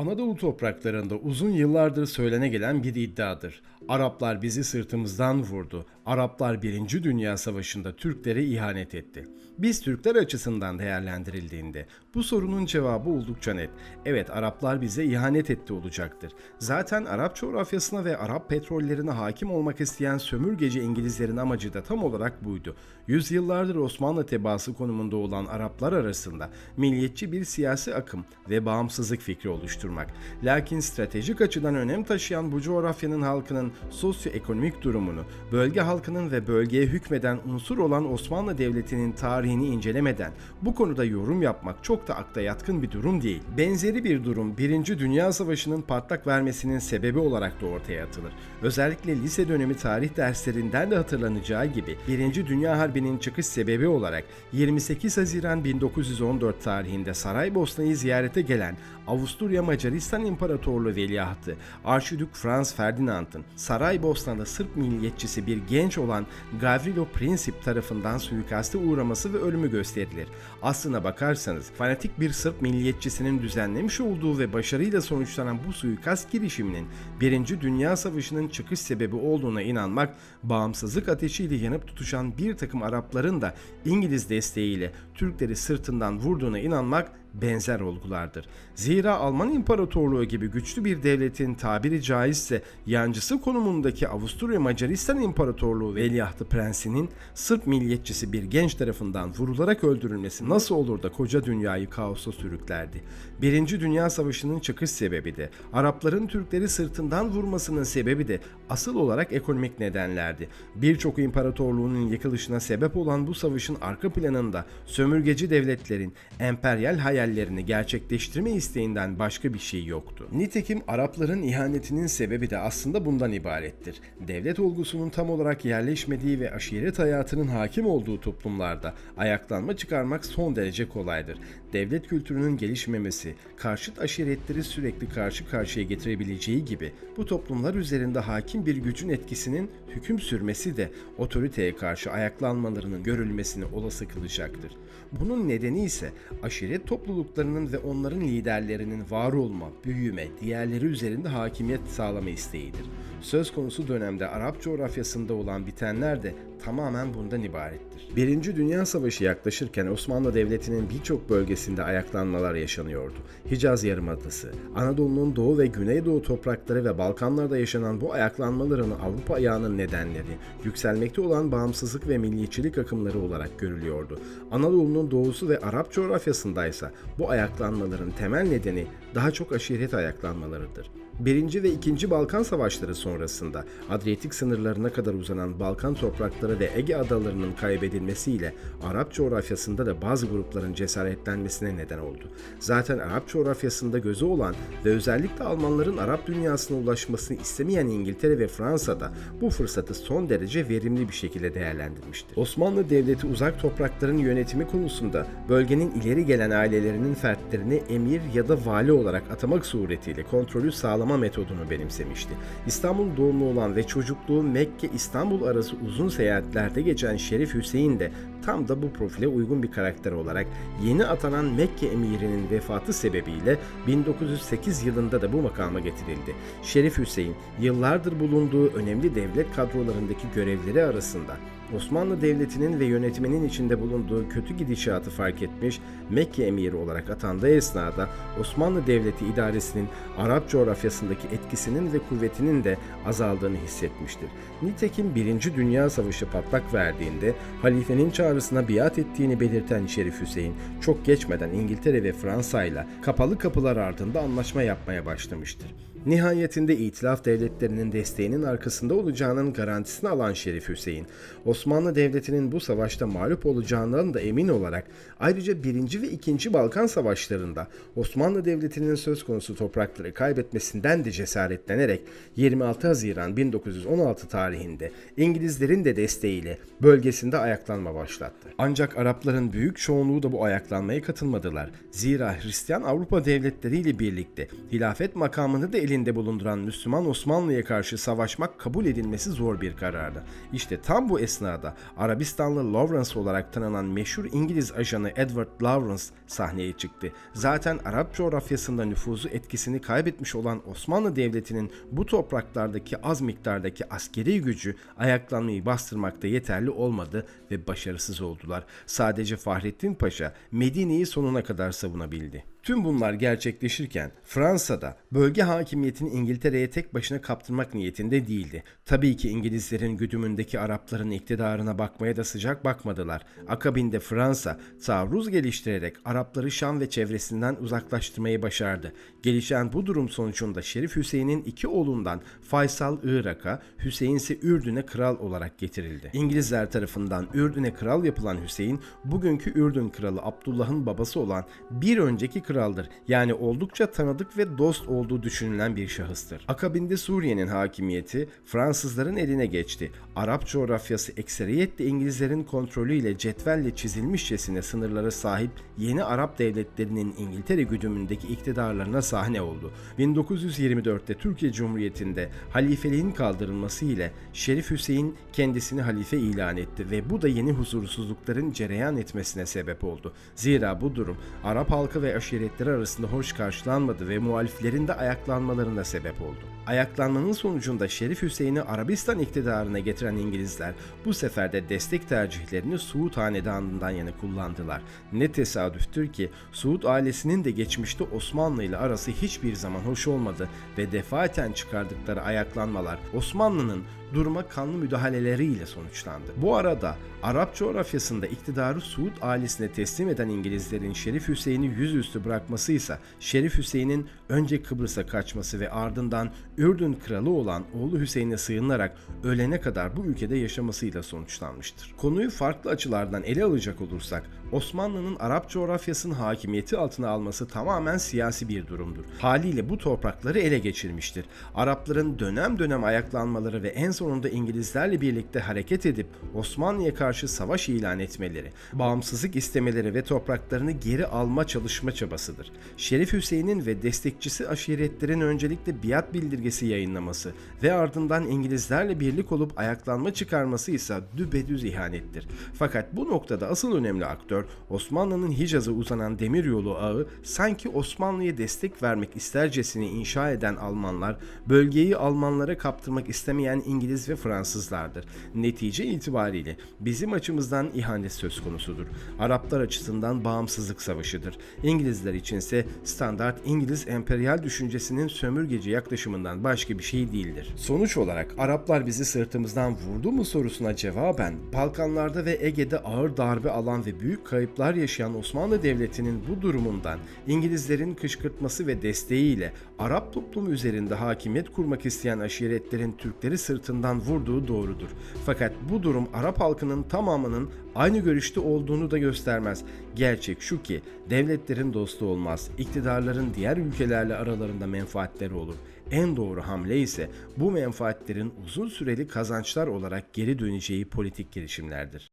Anadolu topraklarında uzun yıllardır söylene gelen bir iddiadır. Araplar bizi sırtımızdan vurdu. Araplar 1. Dünya Savaşı'nda Türklere ihanet etti. Biz Türkler açısından değerlendirildiğinde bu sorunun cevabı oldukça net. Evet Araplar bize ihanet etti olacaktır. Zaten Arap coğrafyasına ve Arap petrollerine hakim olmak isteyen sömürgeci İngilizlerin amacı da tam olarak buydu. Yüzyıllardır Osmanlı tebaası konumunda olan Araplar arasında milliyetçi bir siyasi akım ve bağımsızlık fikri oluşturmak. Lakin stratejik açıdan önem taşıyan bu coğrafyanın halkının sosyoekonomik durumunu, bölge halkının ve bölgeye hükmeden unsur olan Osmanlı Devleti'nin tarihini incelemeden bu konuda yorum yapmak çok da akla yatkın bir durum değil. Benzeri bir durum 1. Dünya Savaşı'nın patlak vermesinin sebebi olarak da ortaya atılır. Özellikle lise dönemi tarih derslerinden de hatırlanacağı gibi 1. Dünya Harbi'nin çıkış sebebi olarak 28 Haziran 1914 tarihinde Saraybosna'yı ziyarete gelen Avusturya Macaristan İmparatorluğu Veliahtı Arşidük Franz Ferdinand'ın Saraybosna'da Sırp milliyetçisi bir genç olan Gavrilo Princip tarafından suikaste uğraması ve ölümü gösterilir. Aslına bakarsanız fanatik bir Sırp milliyetçisinin düzenlemiş olduğu ve başarıyla sonuçlanan bu suikast girişiminin 1. Dünya Savaşı'nın çıkış sebebi olduğuna inanmak, bağımsızlık ateşiyle yanıp tutuşan bir takım Arapların da İngiliz desteğiyle Türkleri sırtından vurduğuna inanmak benzer olgulardır. Zira Alman İmparatorluğu gibi güçlü bir devletin tabiri caizse yancısı konumundaki Avusturya Macaristan İmparatorluğu Veliahtı Prensi'nin Sırp milliyetçisi bir genç tarafından vurularak öldürülmesi nasıl olur da koca dünyayı kaosa sürüklerdi? Birinci Dünya Savaşı'nın çıkış sebebi de, Arapların Türkleri sırtından vurmasının sebebi de asıl olarak ekonomik nedenlerdi. Birçok imparatorluğunun yıkılışına sebep olan bu savaşın arka planında sömürgeci devletlerin emperyal hayallerini gerçekleştirme isteğinden başka bir şey yoktu. Nitekim Arapların ihanetinin sebebi de aslında bundan ibarettir. Devlet olgusunun tam olarak yerleşmediği ve aşiret hayatının hakim olduğu toplumlarda ayaklanma çıkarmak son derece kolaydır. Devlet kültürünün gelişmemesi, karşıt aşiretleri sürekli karşı karşıya getirebileceği gibi bu toplumlar üzerinde hakim bir gücün etkisinin hüküm sürmesi de otoriteye karşı ayaklanmalarının görülmesini olası kılacaktır. Bunun nedeni ise aşiret topluluklarının ve onların liderlerinin var olma, büyüme, diğerleri üzerinde hakimiyet sağlama isteğidir. Söz konusu dönemde Arap coğrafyasında olan bitenler de tamamen bundan ibarettir. Birinci Dünya Savaşı yaklaşırken Osmanlı Devleti'nin birçok bölgesinde ayaklanmalar yaşanıyordu. Hicaz Yarımadası, Anadolu'nun doğu ve güneydoğu toprakları ve Balkanlarda yaşanan bu ayaklanmaların Avrupa ayağının nedenleri, yükselmekte olan bağımsızlık ve milliyetçilik akımları olarak görülüyordu. Anadolu'nun doğusu ve Arap coğrafyasındaysa bu ayaklanmaların temel nedeni daha çok aşiret ayaklanmalarıdır. Birinci ve İkinci Balkan Savaşları sonrasında Adriyatik sınırlarına kadar uzanan Balkan toprakları ve Ege adalarının kaybedilmesiyle Arap coğrafyasında da bazı grupların cesaretlenmesine neden oldu. Zaten Arap coğrafyasında gözü olan ve özellikle Almanların Arap dünyasına ulaşmasını istemeyen İngiltere ve Fransa da bu fırsatı son derece verimli bir şekilde değerlendirmiştir. Osmanlı Devleti uzak toprakların yönetimi konusunda bölgenin ileri gelen ailelerinin fertlerini emir ya da vali olarak atamak suretiyle kontrolü sağlama metodunu benimsemişti. İstanbul doğumlu olan ve çocukluğu Mekke-İstanbul arası uzun seyahatlerde geçen Şerif Hüseyin de tam da bu profile uygun bir karakter olarak yeni atanan Mekke emirinin vefatı sebebiyle 1908 yılında da bu makama getirildi. Şerif Hüseyin yıllardır bulunduğu önemli devlet kadrolarındaki görevleri arasında Osmanlı Devleti'nin ve yönetiminin içinde bulunduğu kötü gidişatı fark etmiş, Mekke emiri olarak atandığı esnada Osmanlı Devleti idaresinin Arap coğrafyasındaki etkisinin ve kuvvetinin de azaldığını hissetmiştir. Nitekim 1. Dünya Savaşı patlak verdiğinde halifenin çağrısına biat ettiğini belirten Şerif Hüseyin çok geçmeden İngiltere ve Fransa ile kapalı kapılar ardında anlaşma yapmaya başlamıştır. Nihayetinde İtilaf devletlerinin desteğinin arkasında olacağının garantisini alan Şerif Hüseyin, Osmanlı Devleti'nin bu savaşta mağlup olacağından da emin olarak ayrıca 1. ve 2. Balkan Savaşlarında Osmanlı Devleti'nin söz konusu toprakları kaybetmesinden de cesaretlenerek 26 Haziran 1916 tarihinde İngilizlerin de desteğiyle bölgesinde ayaklanma başlattı. Ancak Arapların büyük çoğunluğu da bu ayaklanmaya katılmadılar. Zira Hristiyan Avrupa devletleriyle birlikte hilafet makamını da elinde bulunduran Müslüman Osmanlı'ya karşı savaşmak kabul edilmesi zor bir karardı. İşte tam bu esnada Arabistanlı Lawrence olarak tanınan meşhur İngiliz ajanı Edward Lawrence sahneye çıktı. Zaten Arap coğrafyasında nüfuzu etkisini kaybetmiş olan Osmanlı Devleti'nin bu topraklardaki az miktardaki askeri gücü ayaklanmayı bastırmakta yeterli olmadı ve başarısız oldular. Sadece Fahrettin Paşa Medine'yi sonuna kadar savunabildi. Tüm bunlar gerçekleşirken Fransa'da bölge hakimiyetini İngiltere'ye tek başına kaptırmak niyetinde değildi. Tabii ki İngilizlerin güdümündeki Arapların iktidarına bakmaya da sıcak bakmadılar. Akabinde Fransa taarruz geliştirerek Arapları Şam ve çevresinden uzaklaştırmayı başardı. Gelişen bu durum sonucunda Şerif Hüseyin'in iki oğlundan Faysal Irak'a, Hüseyin ise Ürdün'e kral olarak getirildi. İngilizler tarafından Ürdün'e kral yapılan Hüseyin, bugünkü Ürdün kralı Abdullah'ın babası olan bir önceki kraldır. Yani oldukça tanıdık ve dost olduğu düşünülen bir şahıstır. Akabinde Suriye'nin hakimiyeti Fransızların eline geçti. Arap coğrafyası ekseriyetle İngilizlerin kontrolüyle cetvelle çizilmişçesine sınırlara sahip yeni Arap devletlerinin İngiltere güdümündeki iktidarlarına sahne oldu. 1924'te Türkiye Cumhuriyeti'nde halifeliğin kaldırılması ile Şerif Hüseyin kendisini halife ilan etti ve bu da yeni huzursuzlukların cereyan etmesine sebep oldu. Zira bu durum Arap halkı ve aşiretleri arasında hoş karşılanmadı ve muhaliflerin de ayaklanmalarına sebep oldu. Ayaklanmanın sonucunda Şerif Hüseyin'i Arabistan iktidarına getiren İngilizler bu sefer de destek tercihlerini Suud Hanedanı'ndan yana kullandılar. Ne tesadüftür ki Suud ailesinin de geçmişte Osmanlı ile arası hiçbir zaman hoş olmadı ve defaten çıkardıkları ayaklanmalar Osmanlı'nın duruma kanlı müdahaleleriyle sonuçlandı. Bu arada Arap coğrafyasında iktidarı Suud ailesine teslim eden İngilizlerin Şerif Hüseyin'i yüzüstü bırakması ise Şerif Hüseyin'in önce Kıbrıs'a kaçması ve ardından Ürdün kralı olan oğlu Hüseyin'e sığınarak ölene kadar bu ülkede yaşamasıyla sonuçlanmıştır. Konuyu farklı açılardan ele alacak olursak Osmanlı'nın Arap coğrafyasının hakimiyeti altına alması tamamen siyasi bir durumdur. Haliyle bu toprakları ele geçirmiştir. Arapların dönem dönem ayaklanmaları ve en sonunda İngilizlerle birlikte hareket edip Osmanlı'ya karşı savaş ilan etmeleri, bağımsızlık istemeleri ve topraklarını geri alma çalışma çabasıdır. Şerif Hüseyin'in ve destekçisi aşiretlerin öncelikle biat bildirgesi yayınlaması ve ardından İngilizlerle birlik olup ayaklanma çıkarması ise düpedüz ihanettir. Fakat bu noktada asıl önemli aktör Osmanlı'nın Hicaz'a uzanan demiryolu ağı sanki Osmanlı'ya destek vermek istercesine inşa eden Almanlar, bölgeyi Almanlara kaptırmak istemeyen İngiliz ve Fransızlardır. Netice itibariyle bizim açımızdan ihanet söz konusudur. Araplar açısından bağımsızlık savaşıdır. İngilizler içinse standart İngiliz emperyal düşüncesinin sömürgeci yaklaşımından başka bir şey değildir. Sonuç olarak Araplar bizi sırtımızdan vurdu mu sorusuna cevaben Balkanlarda ve Ege'de ağır darbe alan ve büyük kayıplar yaşayan Osmanlı Devleti'nin bu durumundan İngilizlerin kışkırtması ve desteğiyle Arap toplumu üzerinde hakimiyet kurmak isteyen aşiretlerin Türkleri sırtından vurduğu doğrudur. Fakat bu durum Arap halkının tamamının aynı görüşte olduğunu da göstermez. Gerçek şu ki devletlerin dostu olmaz, iktidarların diğer ülkelerle aralarında menfaatleri olur. En doğru hamle ise bu menfaatlerin uzun süreli kazançlar olarak geri döneceği politik girişimlerdir.